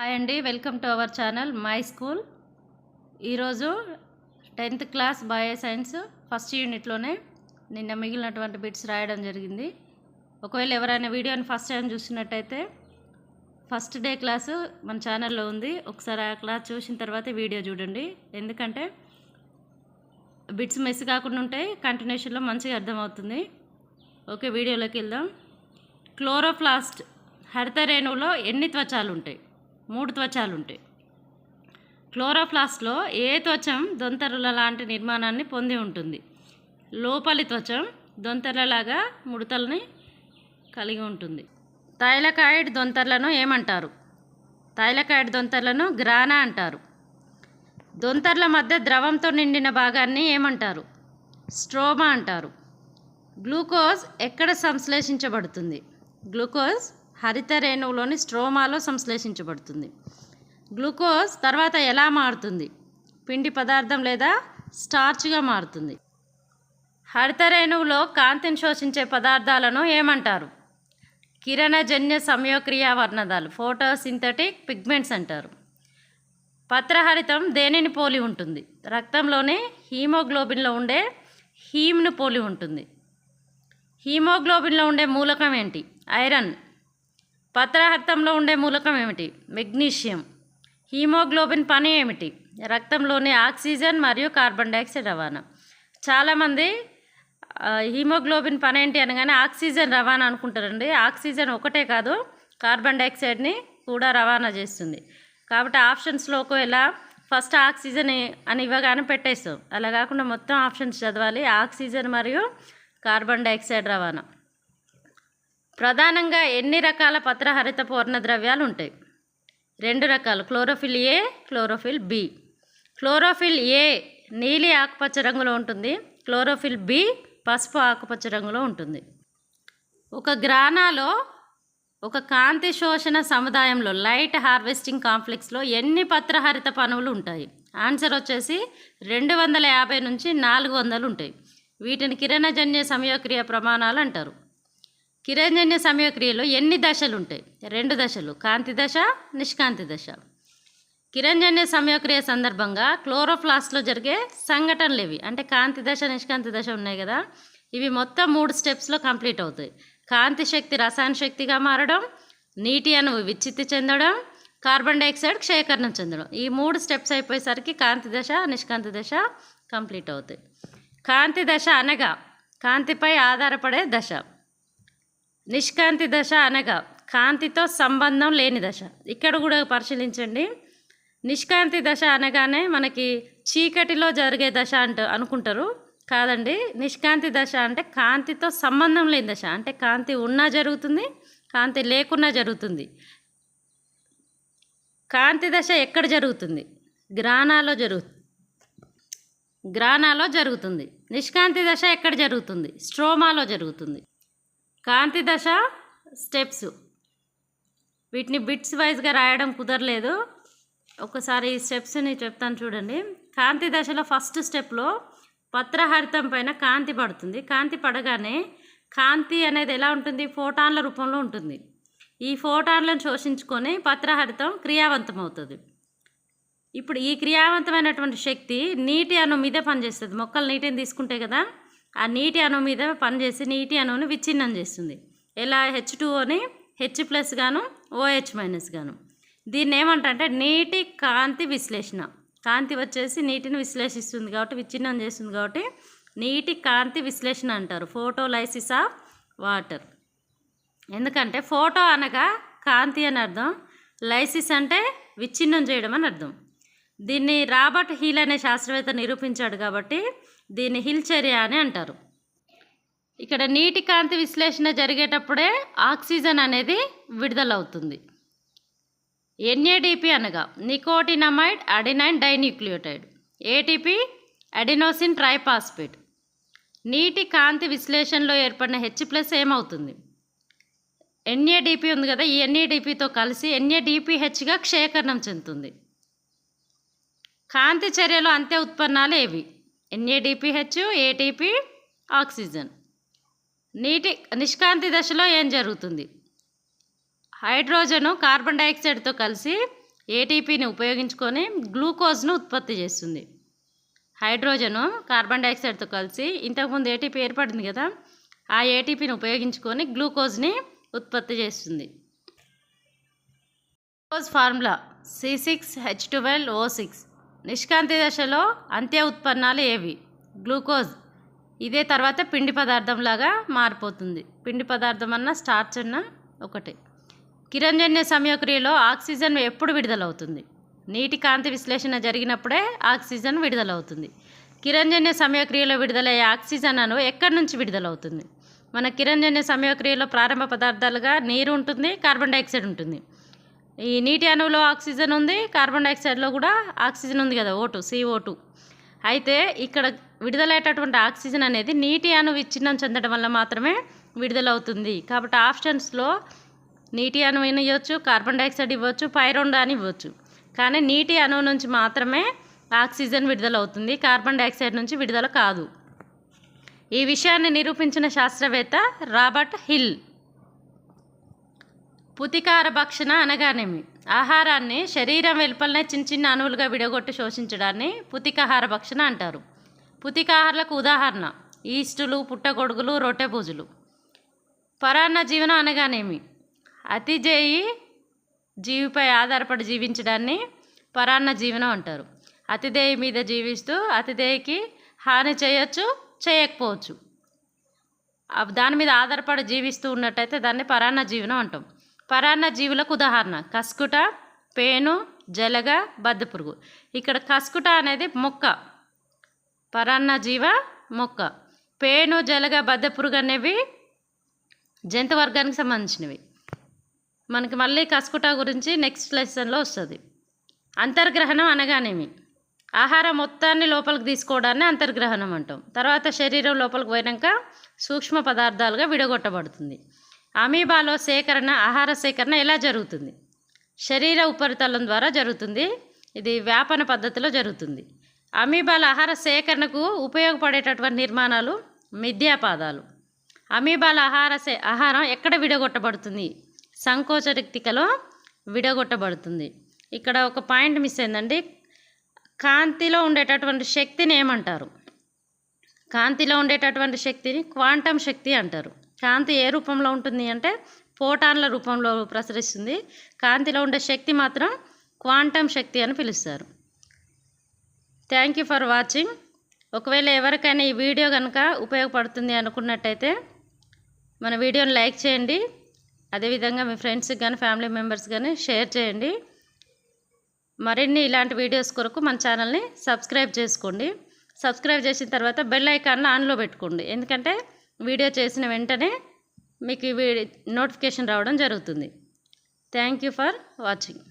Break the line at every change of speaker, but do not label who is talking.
Hi అండి welcome to our channel my school. ఈరోజు tenth class bio science first యూనిట్లోనే నిన్న మిగిలినటువంటి బిట్స్ రాయడం జరిగింది. ఒకవేళ ఎవరైనా వీడియోని ఫస్ట్ టైం చూసినట్టయితే ఫస్ట్ డే క్లాసు మన ఛానల్లో ఉంది. ఒకసారి ఆ క్లాస్ చూసిన తర్వాత వీడియో చూడండి. ఎందుకంటే బిట్స్ మిస్ కాకుండా ఉంటాయి కంటిన్యూషన్లో మంచిగా అర్థమవుతుంది. ఓకే వీడియోలోకి వెళ్దాం. క్లోరోప్లాస్ట్ హరిత రేణువులో ఎన్ని త్వచాలు ఉంటాయి? మూడు త్వచాలు ఉంటాయి క్లోరోప్లాస్ట్లో ఏ త్వచం దొంతరుల లాంటి నిర్మాణాన్ని పొంది ఉంటుంది? లోపలి త్వచం దొంతరలాగా ముడతల్ని కలిగి ఉంటుంది. తైలకాయిడ్ దొంతర్లను ఏమంటారు? తైలకాయిడ్ దొంతర్లను గ్రానా అంటారు. దొంతర్ల మధ్య ద్రవంతో నిండిన భాగాన్ని ఏమంటారు? స్ట్రోమా అంటారు. గ్లూకోజ్ ఎక్కడ సంశ్లేషించబడుతుంది? గ్లూకోజ్ హరిత రేణువులోని స్ట్రోమాలో సంశ్లేషించబడుతుంది. గ్లూకోజ్ తర్వాత ఎలా మారుతుంది? పిండి పదార్థం లేదా స్టార్చ్గా మారుతుంది. హరిత రేణువులో కాంతిని శోషించే పదార్థాలను ఏమంటారు? కిరణజన్య సంయోక్రియ వర్ణదాలు ఫోటోసింథటిక్ పిగ్మెంట్స్ అంటారు. పత్రహరితం దేనిని పోలి ఉంటుంది? రక్తంలోని హీమోగ్లోబిన్లో ఉండే హీమ్ను పోలి ఉంటుంది. హీమోగ్లోబిన్లో ఉండే మూలకం ఏంటి? ఐరన్. పత్రహరితంలో ఉండే మూలకం ఏమిటి? మెగ్నీషియం. హీమోగ్లోబిన్ పని ఏమిటి? రక్తంలోని ఆక్సిజన్ మరియు కార్బన్ డైఆక్సైడ్ రవాణా. చాలామంది హీమోగ్లోబిన్ పని ఏంటి అనగానే ఆక్సిజన్ రవాణా అనుకుంటారండి. ఆక్సిజన్ ఒకటే కాదు కార్బన్ డైఆక్సైడ్ని కూడా రవాణా చేస్తుంది. కాబట్టి ఆప్షన్స్లో ఒకవేళ ఫస్ట్ ఆక్సిజన్ అని ఇవ్వగానే పెట్టేస్తాం. అలా కాకుండా మొత్తం ఆప్షన్స్ చదవాలి. ఆక్సిజన్ మరియు కార్బన్ డైఆక్సైడ్ రవాణా. ప్రధానంగా ఎన్ని రకాల పత్రహరిత పూర్ణ ద్రవ్యాలు ఉంటాయి రెండు రకాలు. Chlorophyll A chlorophyll B. Chlorophyll A నీలి ఆకుపచ్చ రంగులో ఉంటుంది. క్లోరోఫిల్ బి పసుపు ఆకుపచ్చ రంగులో ఉంటుంది. ఒక గ్రానాలో ఒక కాంతి శోషణ సముదాయంలో లైట్ హార్వెస్టింగ్ కాంప్లెక్స్లో ఎన్ని పత్రహరిత పనులు ఉంటాయి? ఆన్సర్ వచ్చేసి రెండు వందల యాభై నుంచి నాలుగు వందలు ఉంటాయి. వీటిని కిరణజన్య సమయోక్రియ ప్రమాణాలు అంటారు. కిరణజన్య సమయక్రియలో ఎన్ని దశలు ఉంటాయి? రెండు దశలు. కాంతి దశ నిష్కాంతి దశ. కిరణజన్య సమయక్రియ సందర్భంగా క్లోరోఫ్లాస్లో జరిగే సంఘటనలు ఇవి అంటే కాంతి దశ నిష్కాంతి దశ ఉన్నాయి కదా. ఇవి మొత్తం మూడు స్టెప్స్లో కంప్లీట్ అవుతాయి. కాంతి శక్తి రసాయన శక్తిగా మారడం నీటి అణువు విచ్చిత్తి చెందడం కార్బన్ డైఆక్సైడ్ క్షయకరణం చెందడం. ఈ మూడు స్టెప్స్ అయిపోయేసరికి కాంతి దశ నిష్కాంతి దశ కంప్లీట్ అవుతాయి. కాంతి దశ అనగా కాంతిపై ఆధారపడే దశ. నిష్కాంతి దశ అనగా కాంతితో సంబంధం లేని దశ. ఇక్కడ కూడా పరిశీలించండి. నిష్కాంతి దశ అనగానే మనకి చీకటిలో జరిగే దశ అంట అనుకుంటారు. కాదండి నిష్కాంతి దశ అంటే కాంతితో సంబంధం లేని దశ. అంటే కాంతి ఉన్నా జరుగుతుంది కాంతి లేకున్నా జరుగుతుంది. కాంతి దశ ఎక్కడ జరుగుతుంది? గ్రానాలో జరుగు గ్రానాలో జరుగుతుంది. నిష్కాంతి దశ ఎక్కడ జరుగుతుంది? స్ట్రోమాలో జరుగుతుంది. కాంతి దశ స్టెప్స్. వీటిని బిట్స్ వైజ్గా రాయడం కుదరలేదు. ఒకసారి ఈ స్టెప్స్ని చెప్తాను చూడండి. కాంతి దశలో ఫస్ట్ స్టెప్లో పత్రహరితం పైన కాంతి పడుతుంది. కాంతి పడగానే కాంతి అనేది ఎలా ఉంటుంది? ఫోటాన్ల రూపంలో ఉంటుంది. ఈ ఫోటాన్లను శోషించుకొని పత్రహరితం క్రియావంతం అవుతుంది ఇప్పుడు ఈ క్రియావంతమైనటువంటి శక్తి నీటి అను మీద పనిచేస్తుంది. మొక్కలు నీటిని తీసుకుంటే కదా? ఆ నీటి అణు మీద పనిచేసి నీటి అణువుని విచ్ఛిన్నం చేస్తుంది. ఎలా? హెచ్ టూఓని హెచ్ ప్లస్ గాను ఓహెచ్ మైనస్ గాను. దీన్ని ఏమంటారంటే నీటి కాంతి విశ్లేషణ. కాంతి వచ్చేసి నీటిని విశ్లేషిస్తుంది కాబట్టి విచ్ఛిన్నం చేస్తుంది కాబట్టి నీటి కాంతి విశ్లేషణ అంటారు. Photolysis of water. ఎందుకంటే ఫోటో అనగా కాంతి అని అర్థం లైసిస్ అంటే విచ్ఛిన్నం చేయడం అని అర్థం. దీన్ని రాబర్ట్ హీల్ అనే శాస్త్రవేత్త నిరూపించాడు కాబట్టి దీన్ని హిల్ చర్య అని అంటారు. ఇక్కడ నీటి కాంతి విశ్లేషణ జరిగేటప్పుడే ఆక్సిజన్ అనేది విడుదలవుతుంది. ఎన్ఏడిపి అనగా nicotinamide adenine dinucleotide ATP adenosine triphosphate. నీటి కాంతి విశ్లేషణలో ఏర్పడిన హెచ్ ప్లస్ ఏమవుతుంది? ఎన్ఏడిపి ఉంది కదా ఈ ఎన్ఏడిపితో కలిసి ఎన్ఏడిపిహెచ్గా క్షయకరణం చెందుతుంది. కాంతి చర్యలో అంత్య ఉత్పన్నాలు ఏవి? NADPH ATP oxygen. నీటి నిష్కాంతి దశలో ఏం జరుగుతుంది? హైడ్రోజను కార్బన్ డైఆక్సైడ్తో కలిసి ఏటీపీని ఉపయోగించుకొని గ్లూకోజ్ను ఉత్పత్తి చేస్తుంది. హైడ్రోజను కార్బన్ డైఆక్సైడ్తో కలిసి ఇంతకుముందు ఏటీపీ ఏర్పడింది కదా? ఆ ఏటీపీని ఉపయోగించుకొని గ్లూకోజ్ని ఉత్పత్తి చేస్తుంది. Glucose formula C six H twelve O six. నిష్కాంతి దశలో అంత్య ఉత్పన్నాలు ఏవి? గ్లూకోజ్. ఇదే తర్వాత పిండి పదార్థంలాగా మారిపోతుంది. పిండి పదార్థం అన్న స్టార్చ్ అన్న ఒకటే. కిరణజన్య సమయక్రియలో ఆక్సిజన్ ఎప్పుడు విడుదలవుతుంది? నీటి కాంతి విశ్లేషణ జరిగినప్పుడే ఆక్సిజన్ విడుదలవుతుంది. కిరంజన్య సమయక్రియలో విడుదలయ్యే ఆక్సిజన్ అను ఎక్కడి నుంచి విడుదలవుతుంది? మన కిరణజన్య సమయక్రియలో ప్రారంభ పదార్థాలుగా నీరు ఉంటుంది కార్బన్ డైఆక్సైడ్ ఉంటుంది. ఈ నీటి అణువులో ఆక్సిజన్ ఉంది కార్బన్ డైఆక్సైడ్లో కూడా ఆక్సిజన్ ఉంది కదా ఓటు సిఓ టూ అయితే ఇక్కడ విడుదలయ్యేటటువంటి ఆక్సిజన్ అనేది నీటి అణు విచ్ఛిన్నం చెందడం వల్ల మాత్రమే విడుదలవుతుంది. కాబట్టి ఆప్షన్స్లో నీటి అణువు ఇవ్వచ్చు కార్బన్ డైఆక్సైడ్ ఇవ్వచ్చు పైరొండ అని ఇవ్వచ్చు. కానీ నీటి అణువు నుంచి మాత్రమే ఆక్సిజన్ విడుదలవుతుంది కార్బన్ డైఆక్సైడ్ నుంచి విడుదల కాదు. ఈ విషయాన్ని నిరూపించిన శాస్త్రవేత్త రాబర్ట్ హిల్. పుతికార భక్షణ అనగానేమి? ఆహారాన్ని శరీరం వెలుపలనే చిన్న చిన్న అణువులుగా విడగొట్టి శోషించడాన్ని పుతికాహార భక్షణ అంటారు. పుతికాహారాలకు ఉదాహరణ ఈస్టులు పుట్టగొడుగులు రొట్టెబూజులు పరాన్న జీవనం అనగానేమి? అతిజేయి జీవిపై ఆధారపడి జీవించడాన్ని పరాన్న జీవనం అంటారు. అతిదేయి మీద జీవిస్తూ అతిదేయికి హాని చేయొచ్చు చేయకపోవచ్చు. దాని మీద ఆధారపడి జీవిస్తూ ఉన్నట్టయితే దాన్ని పరాన్న జీవనం అంటాం. పరాన్న జీవులకు ఉదాహరణ. కస్కుట పేను జలగ బద్దపురుగు. ఇక్కడ కస్కుట అనేది మొక్క. పరాన్న జీవ మొక్క. పేను జలగ బద్దపురుగు అనేవి జంతు వర్గానికి సంబంధించినవి. మనకి మళ్ళీ కస్కుట గురించి నెక్స్ట్ లెసన్లో వస్తుంది. అంతర్గ్రహణం అనగానేమి? ఆహారం మొత్తాన్ని లోపలికి తీసుకోవడాన్ని అంతర్గ్రహణం అంటాం. తర్వాత శరీరం లోపలికి పోయాక సూక్ష్మ పదార్థాలుగా విడగొట్టబడుతుంది. అమీబాలో సేకరణ ఆహార సేకరణ ఎలా జరుగుతుంది? శరీర ఉపరితలం ద్వారా జరుగుతుంది. ఇది వ్యాపన పద్ధతిలో జరుగుతుంది. అమీబాల ఆహార సేకరణకు ఉపయోగపడేటటువంటి నిర్మాణాలు మిథ్యాపాదాలు. అమీబాల ఆహార సే ఆహారం ఎక్కడ విడగొట్టబడుతుంది? సంకోచరిక్తికలో విడగొట్టబడుతుంది. ఇక్కడ ఒక పాయింట్ మిస్ అయిందండి. కాంతిలో ఉండేటటువంటి శక్తిని ఏమంటారు? కాంతిలో ఉండేటటువంటి శక్తిని క్వాంటం శక్తి అంటారు. కాంతి ఏ రూపంలో ఉంటుంది అంటే ఫోటాన్ల రూపంలో ప్రసరిస్తుంది. కాంతిలో ఉండే శక్తి మాత్రం క్వాంటం శక్తి అని పిలుస్తారు. థ్యాంక్ యూ ఫర్ వాచింగ్ ఒకవేళ ఎవరికైనా ఈ వీడియో కనుక ఉపయోగపడుతుంది అనుకున్నట్టయితే మన వీడియోని లైక్ చేయండి. అదేవిధంగా మీ ఫ్రెండ్స్కి కానీ ఫ్యామిలీ మెంబర్స్ కానీ షేర్ చేయండి. మరిన్ని ఇలాంటి వీడియోస్ కొరకు మన ఛానల్ని సబ్స్క్రైబ్ చేసుకోండి. సబ్స్క్రైబ్ చేసిన తర్వాత బెల్ ఐకాన్ ఆన్లో పెట్టుకోండి. ఎందుకంటే వీడియో చేసిన వెంటనే మీకు ఈ వీడి నోటిఫికేషన్ రావడం జరుగుతుంది. Thank you for watching